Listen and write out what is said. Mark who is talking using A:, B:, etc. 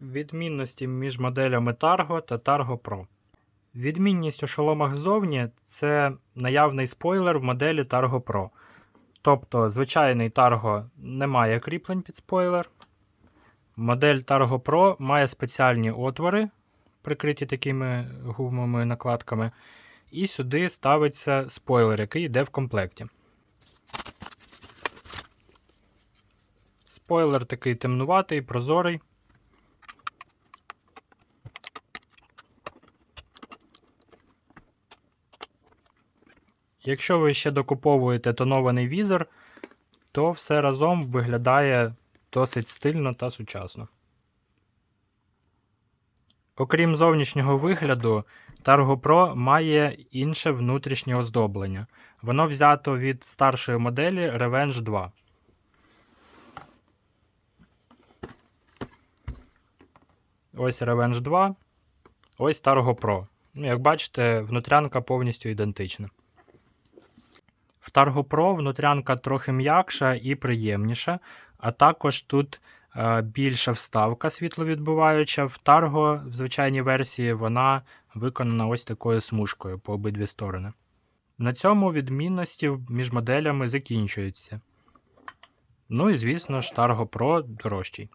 A: Відмінності між моделями Targo та Targo Pro. Відмінність у шоломах ззовні це наявний спойлер в моделі Targo Pro. Тобто, звичайний Targo не має кріплень під спойлер. Модель Targo Pro має спеціальні отвори, прикриті такими гумовими накладками. І сюди ставиться спойлер, який йде в комплекті. Спойлер такий темнуватий, прозорий. Якщо ви ще докуповуєте тонований візор, то все разом виглядає досить стильно та сучасно. Окрім зовнішнього вигляду, Targo Pro має інше внутрішнє оздоблення. Воно взято від старшої моделі Revenge 2. Ось Revenge 2. Ось Targo Pro. Ну, як бачите, внутрянка повністю ідентична. В Targo Pro внутрянка трохи м'якша і приємніша, а також тут е, більша вставка світловідбиваюча. В Targo в звичайній версії вона виконана ось такою смужкою по обидві сторони. На цьому відмінності між моделями закінчуються. Ну і звісно ж, Targo Pro дорожчий.